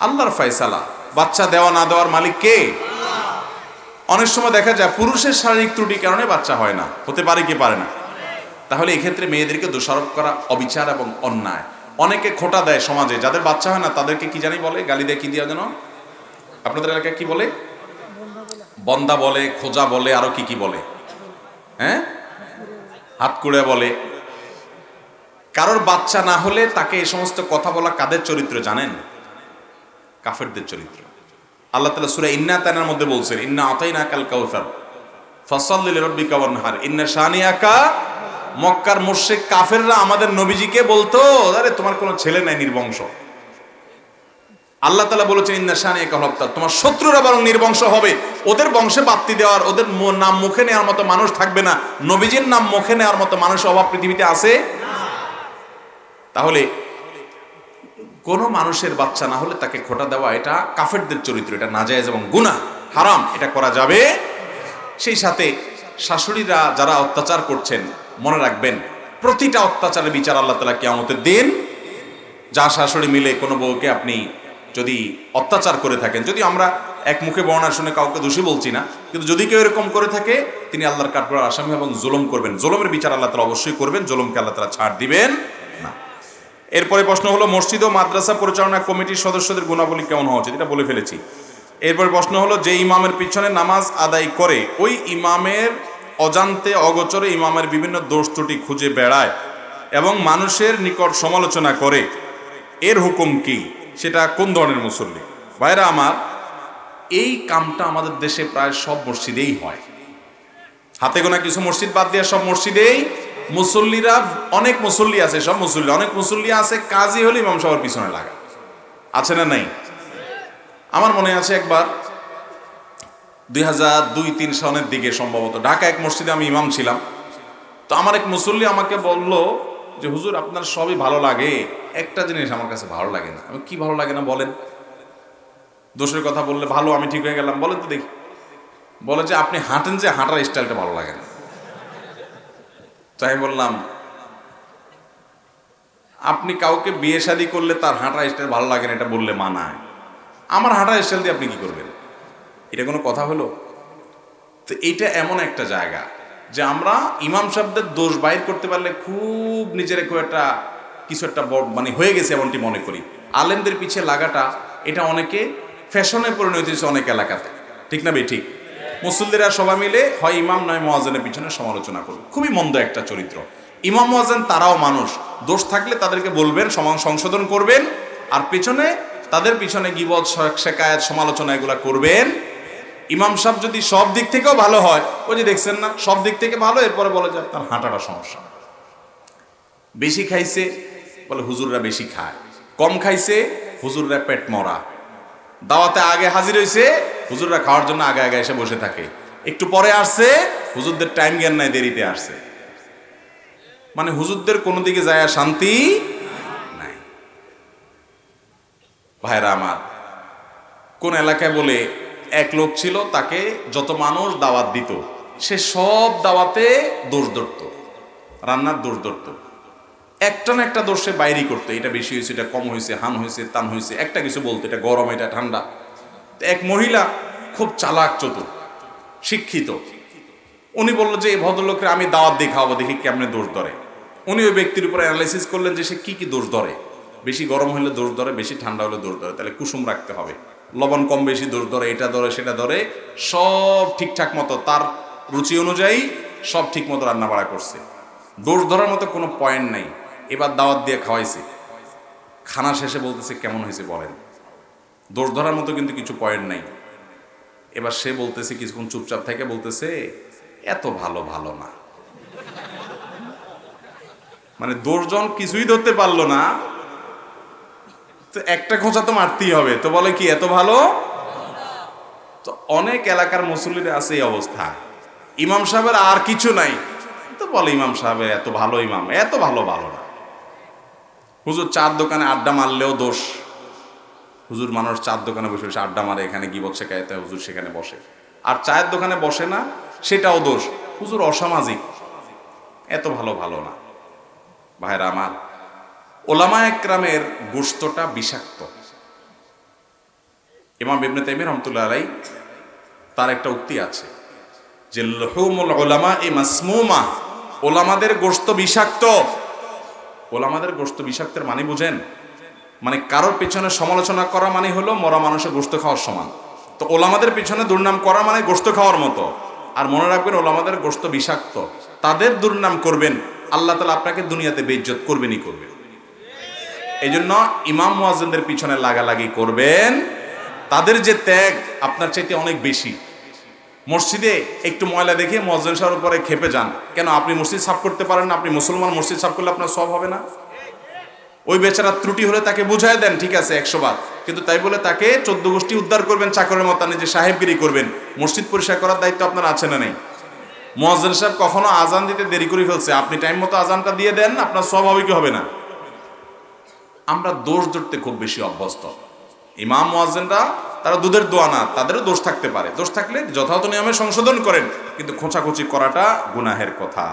আল্লাহর ফয়সালা। বাচ্চা দেওয়া না দেওয়ার মালিক কে? অনেক সময় দেখা যায় পুরুষের শারীরিক ত্রুটির কারণে বাচ্চা হয় না। হতে পারে কি পারে না? তাহলে এক্ষেত্রে মেয়েদেরকে দোষারোপ করা অবিচার এবং অন্যায়। অনেকে খোটা দেয় সমাজে। যাদের বাচ্চা হয় না, তাদেরকে কি জানি বলে? গালি দেয় কি দিয়া যেন? আপনাদের এলাকায় কি বলে? বন্দা বলে, খোঁজা বলে, আরও কি কি বলে? হ্যাঁ? হাত কুড়ে বলে। কারোর বাচ্চা না হলে তাকে এই সমস্ত কথা বলা কাদের চরিত্র জানেন? কাফেরদের চরিত্র। আল্লাহ তালা সুরা ইন্না তানার মধ্যে বলছেন, ইন্না আতাইনা কাল কাউসার ফসল্লিল রব্বিকা ওয়ানহার, ইন্না শানিয়াকা মক্কার মুশরিক কাফেররা আমাদের নবীজিকে বলতো, আরে, তোমার কোনো ছেলে নাই নির্বংশ। আল্লাহ তালা বলেছেন, ইন্না শানিয়াকা হপ্তা তোমার শত্রুরা বরং নির্বংশ হবে। ওদের বংশে বাত্তি দেওয়ার, ওদের নাম মুখে নেওয়ার মতো মানুষ থাকবে না। নবীজির নাম মুখে নেওয়ার মতো মানুষ অভাব পৃথিবীতে আছে? তাহলে কোনো মানুষের বাচ্চা না হলে তাকে খোটা দেওয়া, এটা কাফেরদের চরিত্র, এটা নাজায়েজ এবং গুনাহ, হারাম, এটা করা যাবে। সেই সাথে শাশুড়িরা যারা অত্যাচার করছেন, মনে রাখবেন, প্রতিটা অত্যাচারের বিচার আল্লাহ তালা কেয়ামতের দিন, যা শাশুড়ি মিলে কোনো বউকে আপনি যদি অত্যাচার করে থাকেন, যদি আমরা এক মুখে বর্ণনা শুনে কাউকে দোষী বলছি না, কিন্তু যদি কেউ এরকম করে থাকে, তিনি আল্লাহর কাঠগড়ার আসামি এবং জুলুম করবেন। জুলুমের বিচার আল্লাহ তালা অবশ্যই করবেন, জুলুমকে আল্লাহ তালা ছাড় দিবেন। এরপরে প্রশ্ন হলো, মসজিদ ও মাদ্রাসা পরিচালনা কমিটির সদস্যদের গুণাবলী কেমন হওয়া উচিত? এটা বলে ফেলেছি। এরপরে প্রশ্ন হলো, যে ইমামের পিছনে নামাজ আদায় করে, ওই ইমামের অজান্তে অগোচরে ইমামের বিভিন্ন দোষ ত্রুটি খুঁজে বেড়ায় এবং মানুষের নিকট সমালোচনা করে, এর হুকুম কি? সেটা কোন ধরনের মুসল্লি? ভাইরা আমার, এই কামটা আমাদের দেশে প্রায় সব মসজিদেই হয়। হাতে গোনা কিছু মসজিদ বাদ দিয়ে সব মসজিদেই মুসল্লিরা, অনেক মুসল্লি আছে, সব মুসল্লি। অনেক মুসল্লি আছে কাজই হলে ইমাম সাহেবের পিছনে লাগা। আছে না নাই? আমার মনে আছে একবার, দুই হাজার দুই, তিন সনের দিকে সম্ভবত ঢাকা এক মসজিদে আমি ইমাম ছিলাম। তো আমার এক মুসল্লি আমাকে বলল যে, হুজুর, আপনার সবই ভালো লাগে। একটা জিনিস আমার কাছে ভালো লাগে না। আমি, কি ভালো লাগে না বলেন? দোষের কথা বললে ভালো, আমি ঠিক হয়ে গেলাম। বলেন তো দেখি। বলে যে, আপনি হাঁটেন যে, হাঁটার স্টাইলটা ভালো লাগে না। তাই বললাম, আপনি কাউকে বিয়ে শাদী করলে তার হাঁটা স্টাইল ভালো লাগে না, এটা বললে মানায়। আমার হাঁটা স্টাইল দিয়ে আপনি কি করবেন? এটা কোনো কথা হলো? তো এইটা এমন একটা জায়গা যে আমরা ইমাম সাহেবদের দোষ বাইর করতে পারলে খুব নিজের খুব একটা কিছু একটা মানে হয়ে গেছে এমনটি মনে করি। আলেমদের পিছিয়ে লাগাটা, এটা অনেকে ফ্যাশনে পরিণত হয়েছে অনেক এলাকাতে। ঠিক না বে ঠিক। মুসল্লিরা সবাই মিলে হয় ইমাম নয় মহাজনের পিছনে সমালোচনা করবে। খুবই মন্দ একটা চরিত্র। ইমাম মহাজেন তারাও মানুষ। দোষ থাকলে তাদেরকে বলবেন, সমান সংশোধন করবেন, আর পেছনে তাদের পিছনে গিবত শেখায়ত, সমালোচনা এগুলা করবেন। ইমাম সাহেব যদি সব দিক থেকেও ভালো হয়, ওই যে দেখছেন না, সব দিক থেকে ভালো, এরপরে বলে যে তার হাঁটাটা সমস্যা। বেশি খাইছে, বলে হুজুররা বেশি খায়। কম খাইছে, হুজুররা পেট মরা। দাওয়াতে আগে হাজির হয়েছে, হুজুররা খাওয়ার জন্য আগে আগে এসে বসে থাকে। একটু পরে আসছে, হুজুরদের টাইম জ্ঞান নাই, দেরিতে আসছে। মানে হুজুরদের কোনো দিকে যায় শান্তি নাই। ভাইরা আমার, কোন এলাকায় বলে এক লোক ছিল, তাকে যত মানুষ দাওয়াত দিত, সে সব দাওয়াতে দোষ ধরত, রান্নার দোষ ধরত। একটা না একটা দোষ সে করতে এটা বেশি হয়েছে, এটা কম হয়েছে, হান হয়েছে, তান হয়েছে। একটা কিছু বলতো, এটা গরম, এটা ঠান্ডা। এক মহিলা খুব চালাক, চতুর, শিক্ষিত। উনি বলল যে এই ভদ্রলোকের আমি দাওয়াত দিয়ে খাওয়াবো দেখি কেমনে দোষ ধরে। উনি ওই ব্যক্তির উপর অ্যানালাইসিস করলেন যে, সে কী কী দোষ ধরে? বেশি গরম হলে দোষ ধরে, বেশি ঠান্ডা হলে দোষ ধরে। তাহলে কুসুম রাখতে হবে। লবণ কম বেশি দোষ ধরে, এটা ধরে, সেটা ধরে। সব ঠিকঠাক মতো, তার রুচি অনুযায়ী সব ঠিক মতো রান্না বাড়া করছে। দোষ ধরার মতো কোনো পয়েন্ট নাই। এবার দাওয়াত দিয়ে খাওয়াইছে। খানা শেষে বলতেছে, কেমন হয়েছে বলেন? দোষ ধরার মতো কিন্তু কিছু পয়েন্ট নাই। এবার সে বলতেছে, কিছুক্ষণ চুপচাপ থেকে বলতেছে, এত ভালো ভালো না। মানে দশজন কিছুই ধরতে পারল না। তো একটা খোঁচা তো মারতেই হবে। তো বলে কি, এত ভালো? তো অনেক এলাকার মুসল্লির আছে এই অবস্থা। ইমাম সাহেবের আর কিছু নাই। তো বলে, ইমাম সাহেবের এত ভালো ইমাম, এত ভালো ভালো না। হুজুর চার দোকানে আড্ডা মারলেও দোষ। হুজুর মানুষ চার দোকানে বসে বসে আড্ডা মারে, এখানে গিবত শেখায় তাই হুজুর সেখানে বসে। আর চায়ের দোকানে বসে না, সেটাও দোষ। হুজুর অসামাজিক। এত ভালো ভালো না। ভাইরা আমার, ওলামা একরামের গোস্তটা বিষাক্ত। ইমাম ইবনে তাইমিয়া রহমতুল্লাহ আলাই তার একটা উক্তি আছে যে, লহুমুল ওলামা এই মাসমুমা ওলামাদের গোস্ত বিষাক্ত। ওলামাদের গোস্ত বিষাক্তের মানে বুঝেন? মানে কারোর পেছনে সমালোচনা করা মানে হলো মরা মানুষের গোস্ত খাওয়ার সমান। তো ওলামাদের পিছনে দুর্নাম করা মানে গোস্ত খাওয়ার মতো। আর মনে রাখবেন ওলামাদের গোস্ত বিষাক্ত। তাদের দুর্নাম করবেন, আল্লাহ তালা আপনাকে দুনিয়াতে বেইজ্জত করবেনই করবেন। এই জন্য ইমাম মুয়াজ্জিনদের পিছনে লাগালাগি করবেন। তাদের যে ত্যাগ আপনার চাইতে অনেক বেশি। মসজিদে একটু ময়লা দেখে মসজিদ সাহেবের উপরে খেপে যান। কেন? আপনি মসজিদ সাফ করতে পারেন আপনি মুসলমান, মসজিদ সাফ করলে আপনার সব হবে না? ওই বেচারা ত্রুটি হলে তাকে বুঝায় দেন, ঠিক আছে, একশো বার। কিন্তু তাই বলে তাকে চোদ্দ গোষ্ঠী উদ্ধার করবেন, চাকরের মতো নিজে সাহেবগিরি করবেন। মসজিদ পরিষ্কার করার দায়িত্ব আপনার আছে না নেই? মহাজন সাহেব কখনো আজান দিতে দেরি করে ফেলছে। আপনি টাইম মতো আজানটা দিয়ে দেন, আপনার সব হবে হবে না। আমরা দোষ ধরতে খুব বেশি অভ্যস্ত। ইমাম মোয়াজ্জেনরা তারা দুধের দোয়া না, তাদেরও দোষ থাকতে পারে। দোষ থাকলে যথাযথ নিয়মে সংশোধন করেন। কিন্তু খোঁচাখুচি করাটা গুনাহের কথা।